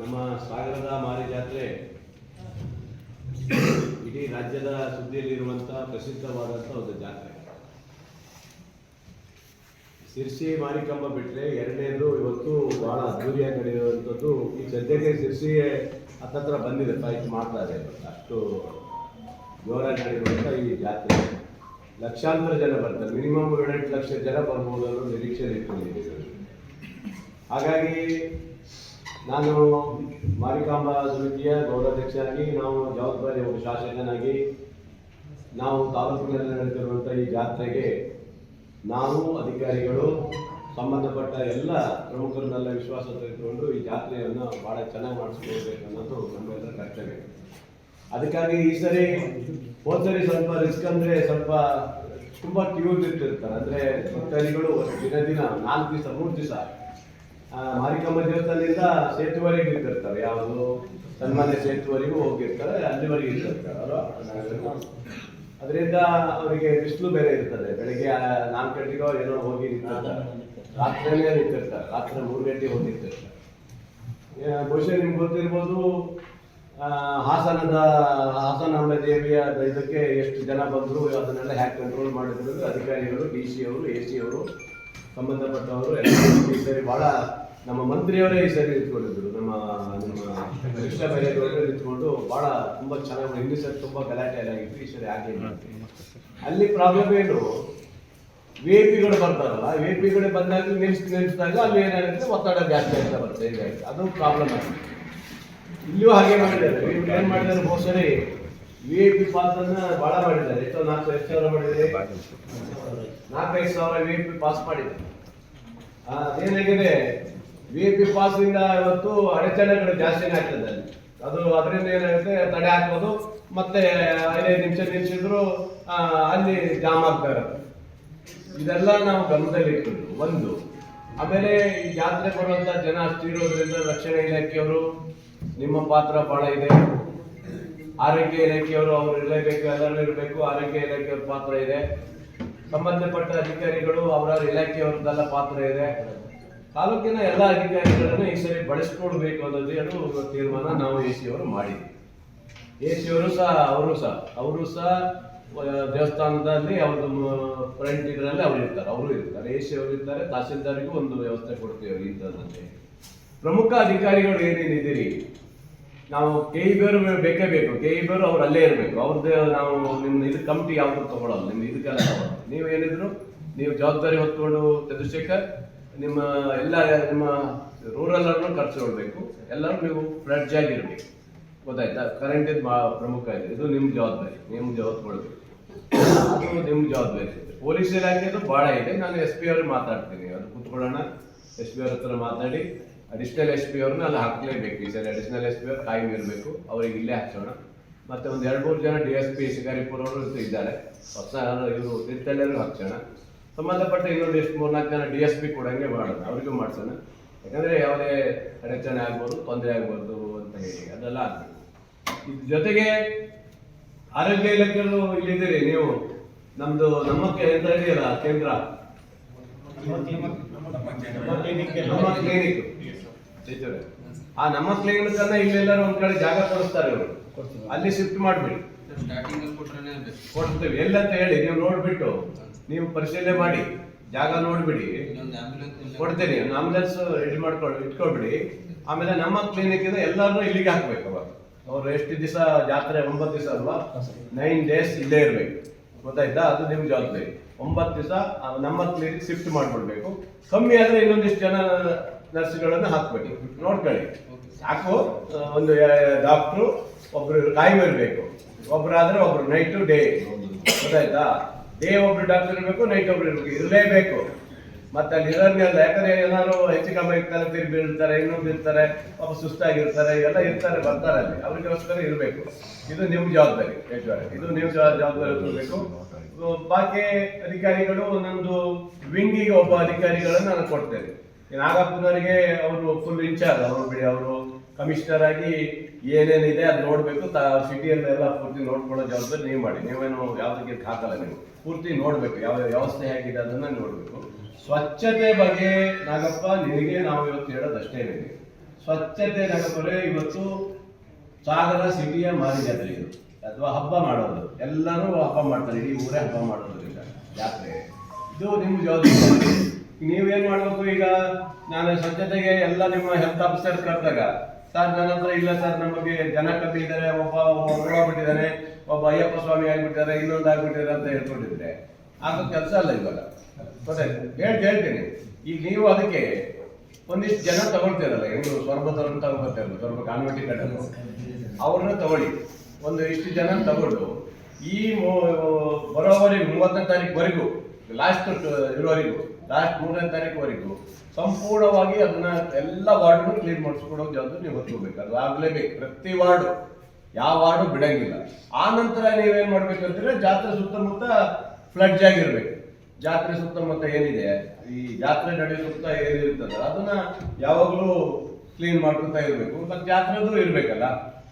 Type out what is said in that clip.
ನಮ್ಮ ಸಾಗರದ ಮಾರಿ ಜಾತ್ರೆ ಇಡೀ ರಾಜ್ಯದ ಸುದ್ದಿಯಲ್ಲಿರುವಂಥ ಪ್ರಸಿದ್ಧವಾದಂಥ ಒಂದು ಜಾತ್ರೆ. ಸಿರ್ಸಿ ಮಾರಿಕಂಬ ಬಿಟ್ಟರೆ ಎರಡನೇದು ಇವತ್ತು ಬಹಳ ಅದ್ದೂರಿಯಾಗಿ ನಡೆಯುವಂಥದ್ದು. ಈ ಸದ್ಯಕ್ಕೆ ಸಿರ್ಸಿ ಹತ್ತತ್ರ ಬಂದಿದೆ ಫೈಟ್ ಮಾಡ್ತಾ ಇದೆ ಇವತ್ತು. ಅಷ್ಟು ಜೋರಾಗಿ ನಡೆಯುವಂಥ ಈ ಜಾತ್ರೆ. ಲಕ್ಷಾಂತರ ಜನ ಬರ್ತಾರೆ. ಮಿನಿಮಮ್ ಎರಡೆಂಟು ಲಕ್ಷ ಜನ ಬರ್ಬೋದು ಅನ್ನೋ ನಿರೀಕ್ಷೆ ಇಟ್ಕೊಂಡಿದ್ದೀವಿ. ಹಾಗಾಗಿ ನಾನು ಮಾರಿಕಾಂಬಾ ಸಮಿತಿಯ ಗೌರವಾಧ್ಯಕ್ಷರಾಗಿ ನಾವು ಜವಾಬ್ದಾರಿ ಒಬ್ಬ ಶಾಸಕನಾಗಿ, ನಾವು ತಾಲೂಕಿನಲ್ಲಿ ನಡೆದಿರುವಂಥ ಈ ಜಾತ್ರೆಗೆ ನಾವು ಅಧಿಕಾರಿಗಳು, ಸಂಬಂಧಪಟ್ಟ ಎಲ್ಲ ಪ್ರಮುಖರನ್ನೆಲ್ಲ ವಿಶ್ವಾಸ ತೆಗೆದುಕೊಂಡು ಈ ಜಾತ್ರೆಯನ್ನು ಭಾಳ ಚೆನ್ನಾಗಿ ಮಾಡಿಸ್ಕೊಳ್ಬೇಕು ಅನ್ನೋದು ನಮ್ಮೆಲ್ಲರ ಕರ್ತವ್ಯ. ಅದಕ್ಕಾಗಿ ಈ ಸರಿ ಹೋದ್ಸರಿ ಸ್ವಲ್ಪ ರಿಸ್ಕ್ ಅಂದ್ರೆ ಸ್ವಲ್ಪ ತುಂಬಾ ಕ್ಯೂ ಇರ್ತಿರ್ತಾರೆ ಅಂದ್ರೆ ಭಕ್ತಾದಿಗಳು ದಿನ ದಿನ ನಾಲ್ಕು ದಿವಸ, ಮೂರು ದಿವಸ ಮಾರಿಕಮ್ಮ ದೇವಸ್ಥಾನದಿಂದ ಸೇತುವರೆಗೆ ನಿಂತಿರ್ತಾರೆ ಯಾವುದು? ಸನ್ಮಾನ್ಯ ಸೇತುವರೆಗೂ ಹೋಗಿರ್ತಾರೆ, ಅಲ್ಲಿವರೆಗೆ ಇರ್ತಿರ್ತಾರೆ ಅಲ್ವಾ? ಅದರಿಂದ ಅವರಿಗೆ ಬಿಸಿಲು ಬೇರೆ ಇರ್ತದೆ. ಬೆಳಿಗ್ಗೆ ನಾಲ್ಕು ಗಂಟೆಗೋ ಏನೋ ಹೋಗಿ ನಿಂತಿರ್ತಾರೆ. ರಾತ್ರಿನೇ ನಿಂತಿರ್ತಾರೆ ರಾತ್ರಿ ಮೂರು ಗಂಟೆಗೆ ಹೋಗಿರ್ತಿರ್ತಾರೆ ಬಹುಶಃ ನಿಮ್ಗೆ ಗೊತ್ತಿರ್ಬೋದು ಹಾಸನದ ಹಾಸನಾಂಬ ದೇವಿಯ ಇದಕ್ಕೆ ಎಷ್ಟು ಜನ ಬಂದರು, ಅದನ್ನೆಲ್ಲ ಹ್ಯಾಕ್ ಕಂಟ್ರೋಲ್ ಮಾಡಿದ್ರು ಅಧಿಕಾರಿಗಳು, ಡಿ ಸಿ ಅವರು, ಎ ಸಿ ಅವರು, ಸಂಬಂಧಪಟ್ಟವರು, ಎಲ್ಲ ಸೇರಿ ಬಹಳ ನಮ್ಮ ಮಂತ್ರಿಯವರೇ ಈ ಸರಿ ನಿಂತ್ಕೊಂಡಿದ್ರು. ನಮ್ಮ ನಮ್ಮ ಕೃಷ್ಣ ಬೈರೇಗೌಡರು ನಿಂತ್ಕೊಂಡು ಬಹಳ ತುಂಬಾ ಚೆನ್ನಾಗಿ ಹಿಂದಿ ಸರ್ ತುಂಬಾ ಗಲಾಟೆ ಎಲ್ಲ ಆಗಿತ್ತು ಈ ಸರಿ ಆಗಿ ಅಲ್ಲಿ ಪ್ರಾಬ್ಲಮ್ ಏನು? ವಿ ಐ ಪಿಗಳು ಬರ್ತಾರಲ್ಲ ವಿ ಐ ಪಿಗಳು ಬಂದಾಗ ನಿಲ್ಸ್, ನಿಲ್ಸಿದಾಗ ಅಲ್ಲಿ ಏನಾಗುತ್ತೆ? ಒತ್ತಡ ಜಾಸ್ತಿ ಆಗ್ತಾ ಬರುತ್ತೆ. ಅದು ಪ್ರಾಬ್ಲಮ್ ಆಗಿದೆ. ಇಲ್ಲೂ ಹಾಗೆ ಮಾಡಿದ್ದಾರೆ. ಏನ್ ಮಾಡಿದ್ದಾರೆ ಬಹು ಸರಿ ವಿ ಐ ಪಿ ಪಾಸ್ ಅನ್ನ ಬಹಳ ಮಾಡಿದ್ದಾರೆ. ಎಷ್ಟೋ ನಾಲ್ಕು ಎಷ್ಟು ಸಾವಿರ ಮಾಡಿದ್ದಾರೆ. ನಾಲ್ಕೈದು ಸಾವಿರ ವಿ ಐ ಪಿ ಪಾಸ್ ಮಾಡಿದ್ದಾರೆ. ಅದೇನಾಗಿದೆ? ಪಿ ಪಾಸ್ ಇಂದ ಇವತ್ತು ಅಡಚಣೆಗಳು ಜಾಸ್ತಿನೇ ಆಗ್ತದೆ ಅದು ಅದರಿಂದ ಏನಾಗುತ್ತೆ, ತಡೆ ಹಾಕೋದು ಮತ್ತೆ ಐದೈದು ನಿಮಿಷ ನಿಲ್ಸಿದ್ರು ಅಲ್ಲಿ ಜಾಮ್ ಆಗ್ತಾ ಇರುತ್ತೆ. ಇದೆಲ್ಲ ನಾವು ಗಮನದಲ್ಲಿ ಒಂದು, ಆಮೇಲೆ ಯಾತ್ರೆ ಬರುವಂತ ಜನ ಅಷ್ಟಿರೋದ್ರಿಂದ ರಕ್ಷಣಾ ಇಲಾಖೆಯವರು, ನಿಮ್ಮ ಪಾತ್ರ ಬಹಳ ಇದೆ. ಆರೋಗ್ಯ ಇಲಾಖೆಯವರು ಅವರು ಇರಲೇಬೇಕು, ಎಲ್ಲರೂ ಇರಬೇಕು, ಆರೋಗ್ಯ ಇಲಾಖೆಯವ್ರ ಪಾತ್ರ ಇದೆ. ಸಂಬಂಧಪಟ್ಟ ಅಧಿಕಾರಿಗಳು ಅವರ ಇಲಾಖೆಯವ್ರದ್ದೆಲ್ಲ ಪಾತ್ರ ಇದೆ. ತಾಲೂಕಿನ ಎಲ್ಲ ಅಧಿಕಾರಿಗಳನ್ನು ಈ ಸರಿ ಬಳಸ್ಕೊಡ್ಬೇಕು ಅನ್ನೋದೇ ಅದು ತೀರ್ಮಾನ ನಾವು ಎ ಸಿ ಅವರು ಮಾಡಿದ್ವಿ. ಎ ಸಿ ಅವರು ಸಹ ಅವರು ಸಹ ಅವರು ಸಹ ದೇವಸ್ಥಾನದಲ್ಲಿ ಅವ್ರದ್ದು ಫ್ರೆಂಡ್ ಇದರಲ್ಲಿ ಅವರು ಇರ್ತಾರೆ ಅವರು ಇರ್ತಾರೆ. ಎ ಸಿ ಅವರು ಇರ್ತಾರೆ, ತಹಸೀಲ್ದಾರಿಗೂ ಒಂದು ವ್ಯವಸ್ಥೆ ಕೊಡ್ತೀವಿ ಇಂಥದ್ರಲ್ಲಿ ಪ್ರಮುಖ ಅಧಿಕಾರಿಗಳು ಏನೇನಿದ್ದೀರಿ? ನಾವು ಕೆ ಇ ಬೇರು ಬೇಕೇ ಬೇಕು. ಕೆ ಇ ಬೇರು ಅವ್ರು ಅಲ್ಲೇ ಇರಬೇಕು. ಅವ್ರದ್ದು ನಾವು ನಿಮ್ಮ ಇದು ಕಮಿಟಿ ಯಾವ್ದು ತಗೊಳ್ಳೋದು ನಿಮ್ಮ ಇದಕ್ಕೆಲ್ಲ ನೀವು ಏನಿದ್ರು ನೀವು ಜವಾಬ್ದಾರಿ ಹೊತ್ಕೊಂಡು ಚಂದ್ರಶೇಖರ್ ನಿಮ್ಮ ಎಲ್ಲ ನಿಮ್ಮ ರೂರಲ್ ಅನ್ನು ಕರ್ಸ್ಕೊಳ್ಬೇಕು ಎಲ್ಲರೂ ನೀವು ಫ್ರೆಡ್ಜ್ ಆಗಿರ್ಬೇಕು. ಗೊತ್ತಾಯ್ತಾ? ಕರೆಂಟ್ ಇದು ಪ್ರಮುಖ ಇದೆ. ಇದು ನಿಮ್ಮ ಜವಾಬ್ದಾರಿ. ನಿಮ್ಮ ಜವಾಬ್ದಾರಿ. ಅದು ನಿಮ್ಮ ಜವಾಬ್ದಾರಿ. ಪೊಲೀಸ್ ಇಲಾಖೆದು ಭಾಳ ಇದೆ. ನಾನು ಎಸ್ ಪಿ ಅವ್ರಿಗೆ ಮಾತಾಡ್ತೀನಿ. ಅದು ಕೂತ್ಕೊಳ್ಳೋಣ. ಎಸ್ ಪಿ ಅವ್ರ ಹತ್ರ ಮಾತಾಡಿ. ಅಡಿಷನಲ್ ಎಸ್ ಪಿ ಅವ್ರನ್ನ ಅಲ್ಲಿ ಹಾಕ್ಲೇಬೇಕು. ಈ ಸರಿ ಅಡಿಷನಲ್ ಎಸ್ ಪಿ ಅವ್ರು ಕಾಯಂ ಇರಬೇಕು. ಅವ್ರಿಗೆ ಇಲ್ಲೇ ಹಾಕ್ಸೋಣ. ಮತ್ತೆ ಒಂದು ಎರಡು ಮೂರು ಜನ ಡಿ ಎಸ್ ಪಿ ಶಿಕಾರಿಪುರ ಅವರು ಇದ್ದಾರೆ. ಹೊಸ ಇವರು ತೀರ್ಥಹಳ್ಳಿಯವ್ರಿಗೆ ಹಾಕ್ಸೋಣ. ಸಂಬಂಧಪಟ್ಟ ಇನ್ನೊಂದು ಎಷ್ಟು ಮೂರ್ನಾಲ್ಕು ಜನ ಡಿ ಎಸ್ ಪಿ ಕೊಡಂಗೆ ಮಾಡೋಣ ಅವ್ರಿಗೂ ಮಾಡ್ಸೋಣ. ಯಾಕಂದ್ರೆ ಯಾವುದೇ ಅಡಚಣೆ ಆಗ್ಬೋದು ತೊಂದರೆ ಆಗ್ಬಾರ್ದು ಅಂತ ಹೇಳಿ. ಅದೆಲ್ಲ ಆಗ್ಬೇಕು. ಇದ್ರ ಜೊತೆಗೆ ಆರೋಗ್ಯ ಇಲಾಖೆಯಲ್ಲೂ ಇಲ್ಲಿದ್ದೀರಿ ನೀವು. ನಮ್ದು ನಮ್ಮ ಕೇಂದ್ರ ಎಂತ ಇದೆಯಲ್ಲ ಕೇಂದ್ರ? ನಮ್ಮ ಕ್ಲಿನಿಕ್. ಆ ನಮ್ಮ ಕ್ಲಿನಿಕ್ ಅನ್ನ ಇಲ್ಲೆಲ್ಲರೂ ಒಂದ್ ಕಡೆ ಜಾಗ ಕೊಡಿಸ್ತಾರೆ ಇವರು ಅಲ್ಲಿ ಶಿಫ್ಟ್ ಮಾಡ್ಬಿಡಿ ಕೊಡ್ತೀವಿ. ಎಲ್ಲಂತ ಹೇಳಿ ನೀವು ನೋಡ್ಬಿಟ್ಟು. ನೀವು ಪರಿಶೀಲನೆ ಮಾಡಿ ಜಾಗ ನೋಡ್ಬಿಡಿ. ಕೊಡ್ತೇನೆ ಆಂಬುಲೆನ್ಸ್ ರೆಡಿ ಮಾಡ್ಕೊಂಡು ಇಟ್ಕೊಳ್ಬಿಡಿ. ಆಮೇಲೆ ನಮ್ಮ ಕ್ಲಿನಿಕ್ ಇಂದ ಎಲ್ಲರನ್ನೂ ಇಲ್ಲಿಗೆ ಹಾಕ್ಬೇಕು ಅವಾಗ. ಅವ್ರು ಎಷ್ಟು ದಿವಸ ಜಾತ್ರೆ ಒಂಬತ್ತು ದಿವಸ ಅಲ್ವಾ? ನೈನ್ ಡೇಸ್ ಇಲ್ಲೇ ಇರಬೇಕು. ಗೊತ್ತಾಯ್ತಾ? ಅದು ನಿಮ್ ಜವಾಬ್ದಾರಿ. ಒಂಬತ್ತು ದಿವಸ ನಮ್ಮ ಕ್ಲಿನಿಕ್ ಶಿಫ್ಟ್ ಮಾಡ್ಬಿಡ್ಬೇಕು ಕಮ್ಮಿ ಆದ್ರೆ ಇನ್ನೊಂದಿಷ್ಟು ಜನ ನರ್ಸ್ಗಳನ್ನು ಹಾಕ್ಬೇಕು ನೋಡ್ಕೊಳ್ಳಿ. ಸಾಕು. ಒಂದು ಡಾಕ್ಟ್ರು ಒಬ್ರು ಕಾಯಂ ಒಬ್ರು ಒಬ್ರಾದ್ರೆ ಒಬ್ರು ನೈಟು ಡೇ ಗೊತ್ತಾಯ್ತಾ? ಡೇ ಒಬ್ರು ಡಾಕ್ಟರ್ ಇರಬೇಕು ನೈಟ್ ಒಬ್ರು ಇರಬೇಕು, ಇರಲೇಬೇಕು. ಮತ್ತೆ ಅಲ್ಲಿ ಇರೋರ್ನೆಲ್ಲ ಯಾಕಂದ್ರೆ ಏನಾದ್ರು ಹೆಚ್ಚು ಕಮ್ಮಿ ಇರ್ತಾರೆ ತಿರುಗಿ ಬೀಳ್ತಾರೆ, ಇನ್ನೊಂದು ಇರ್ತಾರೆ, ಪಾಪ ಸುಸ್ತಾಗಿರ್ತಾರೆ ಇವೆಲ್ಲ ಇರ್ತಾರೆ, ಬರ್ತಾರೆ ಅಲ್ಲಿ. ಅವ್ರಿಗೋಸ್ಕರ ಇರಬೇಕು. ಇದು ನಿಮ್ಮ ಜವಾಬ್ದಾರಿ ಇದು ನಿಮ್ಮ ಜವಾ- ಜವಾಬ್ದಾರಿ ಇರಬೇಕು ಬಾಕಿ ಅಧಿಕಾರಿಗಳು ಒಂದೊಂದು ವಿಂಗಿಗೆ ಒಬ್ಬ ಅಧಿಕಾರಿಗಳನ್ನು ನಾನು ಕೊಡ್ತೇನೆ. ನಾಗಪ್ಪನವರಿಗೆ ಅವರು ಫುಲ್ ಇನ್ಚಾರ್ಜ್ ಅವರು ಬಿಡಿ, ಅವರು ಕಮಿಷನರ್ ಆಗಿ ಏನೇನಿದೆ ಅದು ನೋಡಬೇಕು. ಸಿಟಿಯಲ್ಲಿ ಎಲ್ಲ ಪೂರ್ತಿ ನೋಡ್ಕೊಳ್ಳೋ ಜವಾಬ್ದಾರಿ ನೀವು ಮಾಡಿ. ನೀವೇನು ಯಾವುದಕ್ಕೆ ಹಾಕಲ್ಲ ನೀವು. ಪೂರ್ತಿ ನೋಡಬೇಕು ಯಾವ ವ್ಯವಸ್ಥೆ ಹೇಗಿದೆ ಅದನ್ನು ನೋಡಬೇಕು. ಸ್ವಚ್ಛತೆ ಬಗ್ಗೆ ನಾಗಪ್ಪ, ನಿನಗೆ ನಾವು ಇವತ್ತು ಹೇಳೋದು ಅಷ್ಟೇ ಸ್ವಚ್ಛತೆ ನಾಗಪ್ಪರೇ, ಇವತ್ತು ಸಾಗರ ಸಿಟಿಯ ಮಾರಿಜಾತ್ರೆ ಇದು. ಅಥವಾ ಹಬ್ಬ ಮಾಡೋದು. ಎಲ್ಲರೂ ಹಬ್ಬ ಮಾಡ್ತಾರೆ. ಇಡೀ ಊರೇ ಹಬ್ಬ ಮಾಡೋದ್ರಿಂದ ಜಾತ್ರೆ. ಇದು ನಿಮ್ಮ ಜವಾಬ್ದಾರಿ. ನೀವೇನು ಮಾಡಬೇಕು ಈಗ? ನಾನು ಸ್ವಚ್ಛತೆಗೆ ಎಲ್ಲ ನಿಮ್ಮ ಹೆಲ್ತ್ ಆಫೀಸರ್ ಕರೆದಾಗ ಸರ್ ನನ್ನ ಹತ್ರ ಇಲ್ಲ ಸರ್ ನಮಗೆ ಜನ ಕಮ್ಮಿ ಇದ್ದಾರೆ. ಒಬ್ಬ ಬಿಟ್ಟಿದ್ದಾನೆ ಒಬ್ಬ ಅಯ್ಯಪ್ಪ ಸ್ವಾಮಿ ಆಗ್ಬಿಟ್ಟಿದ್ದಾರೆ. ಇನ್ನೊಂದು ಆಗ್ಬಿಟ್ಟಿದ್ದಾರೆ ಅಂತ ಹೇಳ್ಕೊಂಡಿದ್ರೆ ಆಗೋ ಕೆಲಸ ಅಲ್ಲ ಇವಾಗ. ಸರಿ ಹೇಳ್, ಹೇಳ್ತೀನಿ. ಈಗ ನೀವು ಅದಕ್ಕೆ ಒಂದಿಷ್ಟು ಜನ ತಗೊಳ್ತೀರಲ್ಲ, ಇವರು ಸ್ವರ್ಭದವ್ರನ್ನ ತಗೊಳ್ತಿರಲ್ಲ ಸ್ವಲ್ಪ ಕಾನ್ವೆಂಟಿ ಕಟ್ಟಲು ಅವ್ರನ್ನ ತಗೊಳ್ಳಿ. ಒಂದು ಇಷ್ಟು ಜನ ತಗೊಂಡು ಈ ಬರೋವರೆಗೆ ಮೂವತ್ತನೇ ಮೂವತ್ತನೇ ತಾರೀಕುವರೆಗೂ ಲಾಸ್ಟ್ ಇರುವವರೆಗೂ ಲಾಸ್ಟ್ ಮೂರನೇ ತಾರೀಕುವರೆಗೂ ಸಂಪೂರ್ಣವಾಗಿ ಅದನ್ನ ಎಲ್ಲ ವಾರ್ಡ್ನು ಕ್ಲೀನ್ ಮಾಡಿಸ್ಕೊಡೋ ಜವಾಬ್ದಾರಿ ನೀವು ಹೊತ್ಕೋಬೇಕು. ಅದು ಆಗ್ಲೇಬೇಕು. ಪ್ರತಿ ವಾರ್ಡು, ಯಾವ ವಾರ್ಡು ಬಿಡಂಗಿಲ್ಲ. ಆ ನಂತರ ನೀವೇನ್ ಮಾಡ್ಬೇಕಂತಂದ್ರೆ ಜಾತ್ರೆ ಸುತ್ತಮುತ್ತ ಫ್ಲಡ್ಜ್ ಆಗಿರ್ಬೇಕು ಜಾತ್ರೆ ಸುತ್ತಮುತ್ತ ಏನಿದೆ, ಈ ಜಾತ್ರೆ ನಡೆಯೋ ಸುತ್ತ ಏನಿರ್ತದೆ ಅದನ್ನ ಯಾವಾಗಲೂ ಕ್ಲೀನ್ ಮಾಡ್ಕೊತಾ ಇರಬೇಕು. ಮತ್ತೆ ಜಾತ್ರೆದು ಇರ್ಬೇಕಲ್ಲ.